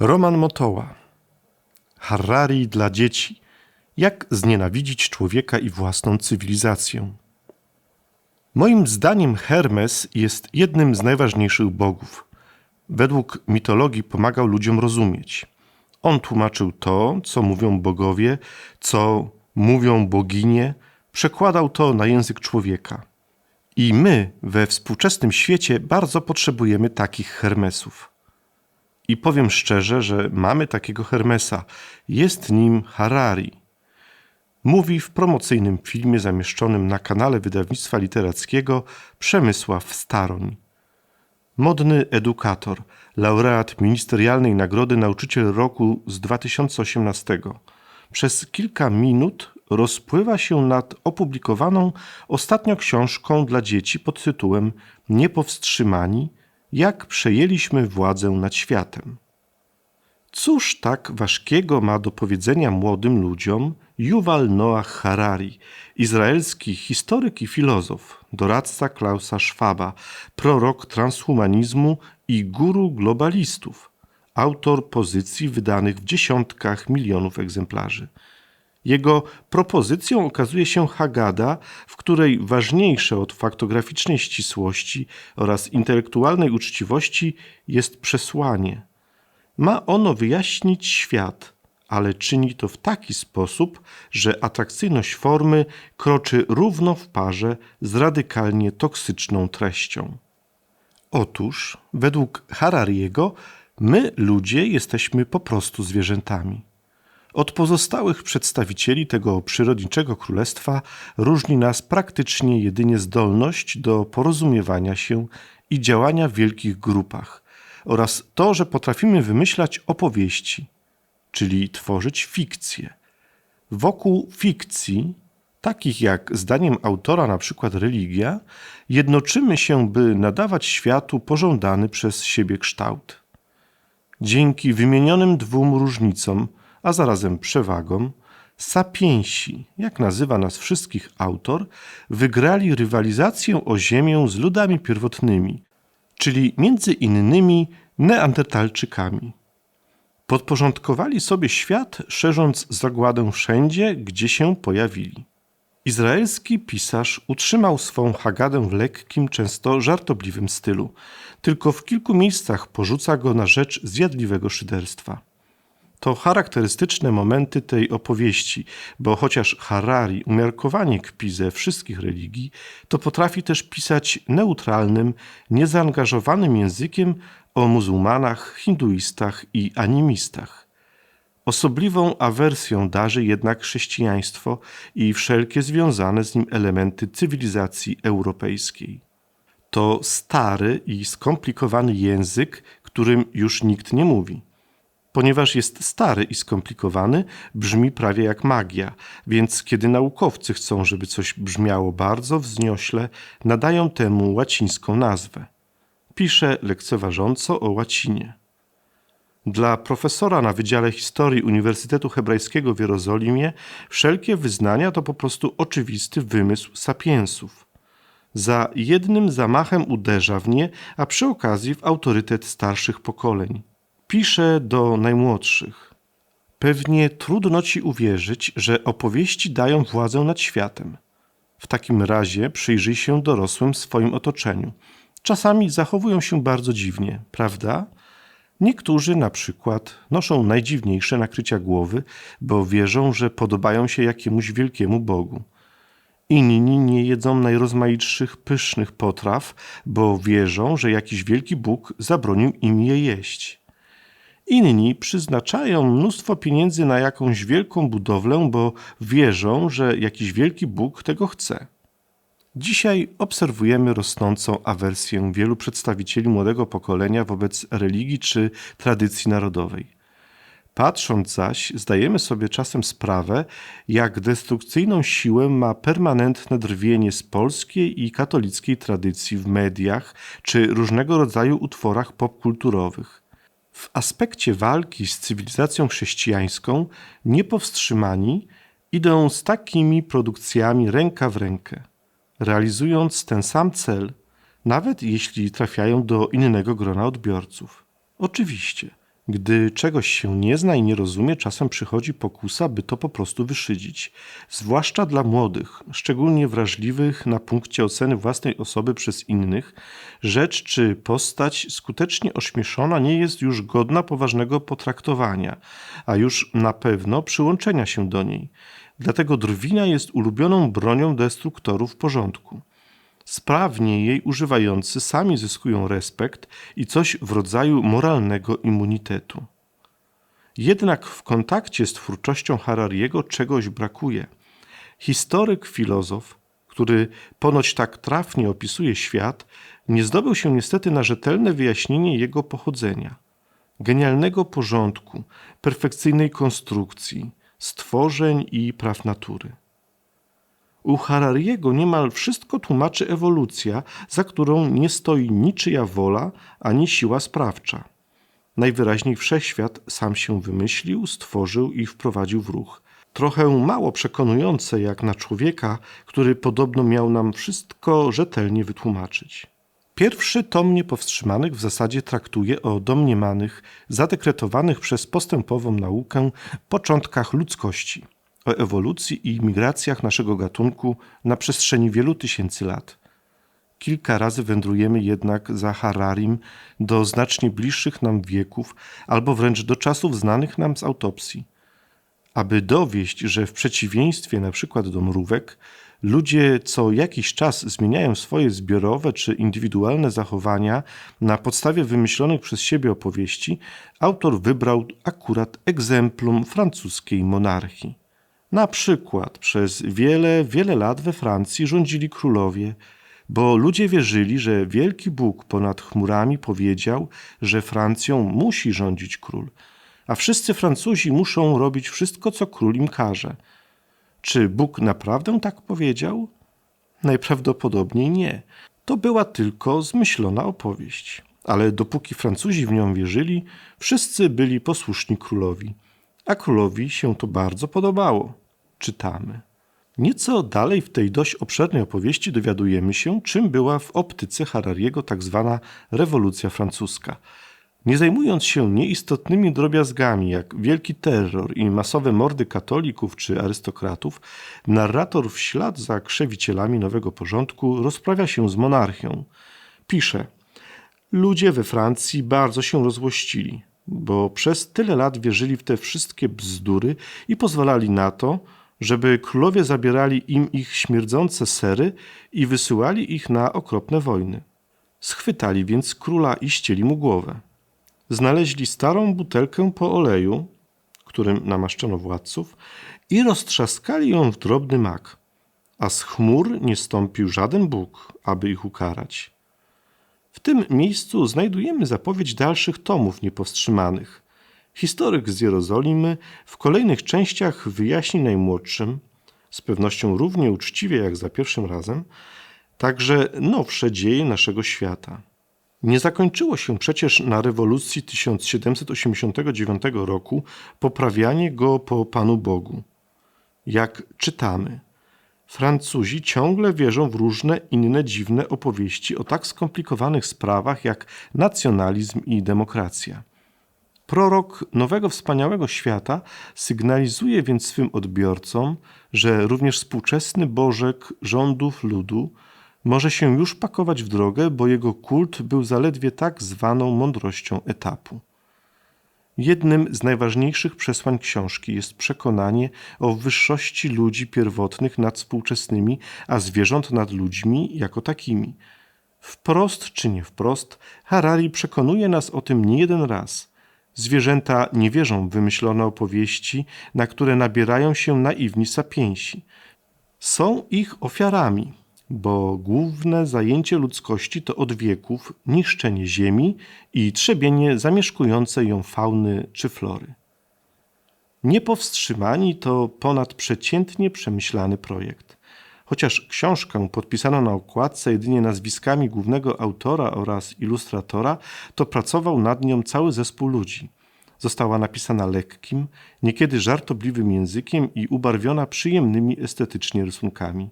Roman Motoła. Harari dla dzieci. Jak znienawidzić człowieka i własną cywilizację. Moim zdaniem Hermes jest jednym z najważniejszych bogów. Według mitologii pomagał ludziom rozumieć. On tłumaczył to, co mówią bogowie, co mówią boginie, przekładał to na język człowieka. I my we współczesnym świecie bardzo potrzebujemy takich Hermesów. I powiem szczerze, że mamy takiego Hermesa. Jest nim Harari. Mówi w promocyjnym filmie zamieszczonym na kanale wydawnictwa literackiego Przemysław Staroń. Modny edukator, laureat ministerialnej nagrody Nauczyciel Roku z 2018. Przez kilka minut rozpływa się nad opublikowaną ostatnio książką dla dzieci pod tytułem Niepowstrzymani – jak przejęliśmy władzę nad światem. Cóż tak ważkiego ma do powiedzenia młodym ludziom Yuval Noah Harari, izraelski historyk i filozof, doradca Klausa Schwaba, prorok transhumanizmu i guru globalistów, autor pozycji wydanych w dziesiątkach milionów egzemplarzy – jego propozycją okazuje się Hagada, w której ważniejsze od faktograficznej ścisłości oraz intelektualnej uczciwości jest przesłanie. Ma ono wyjaśnić świat, ale czyni to w taki sposób, że atrakcyjność formy kroczy równo w parze z radykalnie toksyczną treścią. Otóż, według Harariego, my ludzie jesteśmy po prostu zwierzętami. Od pozostałych przedstawicieli tego przyrodniczego królestwa różni nas praktycznie jedynie zdolność do porozumiewania się i działania w wielkich grupach oraz to, że potrafimy wymyślać opowieści, czyli tworzyć fikcje. Wokół fikcji, takich jak zdaniem autora na przykład religia, jednoczymy się, by nadawać światu pożądany przez siebie kształt. Dzięki wymienionym dwóm różnicom – a zarazem przewagą, sapiensi, jak nazywa nas wszystkich autor, wygrali rywalizację o ziemię z ludami pierwotnymi, czyli między innymi Neandertalczykami. Podporządkowali sobie świat, szerząc zagładę wszędzie, gdzie się pojawili. Izraelski pisarz utrzymał swą Hagadę w lekkim, często żartobliwym stylu, tylko w kilku miejscach porzuca go na rzecz zjadliwego szyderstwa. To charakterystyczne momenty tej opowieści, bo chociaż Harari umiarkowanie kpi ze wszystkich religii, to potrafi też pisać neutralnym, niezaangażowanym językiem o muzułmanach, hinduistach i animistach. Osobliwą awersją darzy jednak chrześcijaństwo i wszelkie związane z nim elementy cywilizacji europejskiej. To stary i skomplikowany język, którym już nikt nie mówi. Ponieważ jest stary i skomplikowany, brzmi prawie jak magia, więc kiedy naukowcy chcą, żeby coś brzmiało bardzo wzniośle, nadają temu łacińską nazwę. Pisze lekceważąco o łacinie. Dla profesora na Wydziale Historii Uniwersytetu Hebrajskiego w Jerozolimie wszelkie wyznania to po prostu oczywisty wymysł sapiensów. Za jednym zamachem uderza w nie, a przy okazji w autorytet starszych pokoleń. Pisze do najmłodszych. Pewnie trudno ci uwierzyć, że opowieści dają władzę nad światem. W takim razie przyjrzyj się dorosłym w swoim otoczeniu. Czasami zachowują się bardzo dziwnie, prawda? Niektórzy na przykład noszą najdziwniejsze nakrycia głowy, bo wierzą, że podobają się jakiemuś wielkiemu Bogu. Inni nie jedzą najrozmaitszych pysznych potraw, bo wierzą, że jakiś wielki Bóg zabronił im je jeść. Inni przyznaczają mnóstwo pieniędzy na jakąś wielką budowlę, bo wierzą, że jakiś wielki Bóg tego chce. Dzisiaj obserwujemy rosnącą awersję wielu przedstawicieli młodego pokolenia wobec religii czy tradycji narodowej. Patrząc zaś, zdajemy sobie czasem sprawę, jak destrukcyjną siłę ma permanentne drwienie z polskiej i katolickiej tradycji w mediach czy różnego rodzaju utworach popkulturowych. W aspekcie walki z cywilizacją chrześcijańską niepowstrzymani idą z takimi produkcjami ręka w rękę, realizując ten sam cel, nawet jeśli trafiają do innego grona odbiorców. Oczywiście, Gdy czegoś się nie zna i nie rozumie, czasem przychodzi pokusa, by to po prostu wyszydzić. Zwłaszcza dla młodych, szczególnie wrażliwych na punkcie oceny własnej osoby przez innych, rzecz czy postać skutecznie ośmieszona nie jest już godna poważnego potraktowania, a już na pewno przyłączenia się do niej. Dlatego drwina jest ulubioną bronią destruktorów porządku. Sprawnie jej używający sami zyskują respekt i coś w rodzaju moralnego immunitetu. Jednak w kontakcie z twórczością Harariego czegoś brakuje. Historyk, filozof, który ponoć tak trafnie opisuje świat, nie zdobył się niestety na rzetelne wyjaśnienie jego pochodzenia, genialnego porządku, perfekcyjnej konstrukcji, stworzeń i praw natury. U Harariego niemal wszystko tłumaczy ewolucja, za którą nie stoi niczyja wola ani siła sprawcza. Najwyraźniej wszechświat sam się wymyślił, stworzył i wprowadził w ruch. Trochę mało przekonujące jak na człowieka, który podobno miał nam wszystko rzetelnie wytłumaczyć. Pierwszy tom niepowstrzymanych w zasadzie traktuje o domniemanych, zadekretowanych przez postępową naukę początkach ludzkości – o ewolucji i migracjach naszego gatunku na przestrzeni wielu tysięcy lat. Kilka razy wędrujemy jednak za Hararim do znacznie bliższych nam wieków albo wręcz do czasów znanych nam z autopsji, aby dowieść, że w przeciwieństwie przykład do mrówek, ludzie co jakiś czas zmieniają swoje zbiorowe czy indywidualne zachowania na podstawie wymyślonych przez siebie opowieści, autor wybrał akurat egzemplum francuskiej monarchii. Na przykład przez wiele, wiele lat we Francji rządzili królowie, bo ludzie wierzyli, że wielki Bóg ponad chmurami powiedział, że Francją musi rządzić król, a wszyscy Francuzi muszą robić wszystko, co król im każe. Czy Bóg naprawdę tak powiedział? Najprawdopodobniej nie. To była tylko zmyślona opowieść. Ale dopóki Francuzi w nią wierzyli, wszyscy byli posłuszni królowi, a królowi się to bardzo podobało czytamy. Nieco dalej w tej dość obszernej opowieści dowiadujemy się, czym była w optyce Harariego tak zwana rewolucja francuska. Nie zajmując się nieistotnymi drobiazgami jak wielki terror i masowe mordy katolików czy arystokratów, narrator w ślad za krzewicielami nowego porządku rozprawia się z monarchią. Pisze: Ludzie we Francji bardzo się rozłościli, bo przez tyle lat wierzyli w te wszystkie bzdury i pozwalali na to, żeby królowie zabierali im ich śmierdzące sery i wysyłali ich na okropne wojny. Schwytali więc króla i ścieli mu głowę. Znaleźli starą butelkę po oleju, którym namaszczono władców, i roztrzaskali ją w drobny mak, a z chmur nie stąpił żaden Bóg, aby ich ukarać. W tym miejscu znajdujemy zapowiedź dalszych tomów niepowstrzymanych – Historyk z Jerozolimy w kolejnych częściach wyjaśni najmłodszym, z pewnością równie uczciwie jak za pierwszym razem, także nowsze dzieje naszego świata. Nie zakończyło się przecież na rewolucji 1789 roku poprawianie go po Panu Bogu. Jak czytamy, Francuzi ciągle wierzą w różne inne dziwne opowieści o tak skomplikowanych sprawach jak nacjonalizm i demokracja. Prorok nowego wspaniałego świata sygnalizuje więc swym odbiorcom, że również współczesny Bożek rządów ludu może się już pakować w drogę, bo jego kult był zaledwie tak zwaną mądrością etapu. Jednym z najważniejszych przesłań książki jest przekonanie o wyższości ludzi pierwotnych nad współczesnymi, a zwierząt nad ludźmi jako takimi. Wprost czy nie wprost, Harari przekonuje nas o tym nie jeden raz – Zwierzęta nie wierzą w wymyślone opowieści, na które nabierają się naiwni sapiensi. Są ich ofiarami, bo główne zajęcie ludzkości to od wieków niszczenie ziemi i trzebienie zamieszkującej ją fauny czy flory. Niepowstrzymani to ponadprzeciętnie przemyślany projekt. Chociaż książkę podpisano na okładce jedynie nazwiskami głównego autora oraz ilustratora, to pracował nad nią cały zespół ludzi. Została napisana lekkim, niekiedy żartobliwym językiem i ubarwiona przyjemnymi estetycznie rysunkami.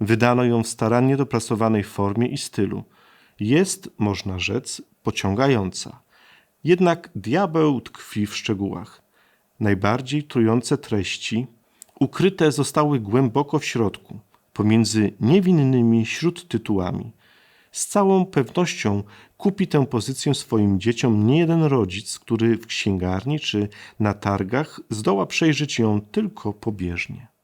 Wydano ją w starannie dopracowanej formie i stylu. Jest, można rzec, pociągająca. Jednak diabeł tkwi w szczegółach. Najbardziej trujące treści ukryte zostały głęboko w środku, pomiędzy niewinnymi śródtytułami. Z całą pewnością kupi tę pozycję swoim dzieciom niejeden rodzic, który w księgarni czy na targach zdoła przejrzeć ją tylko pobieżnie.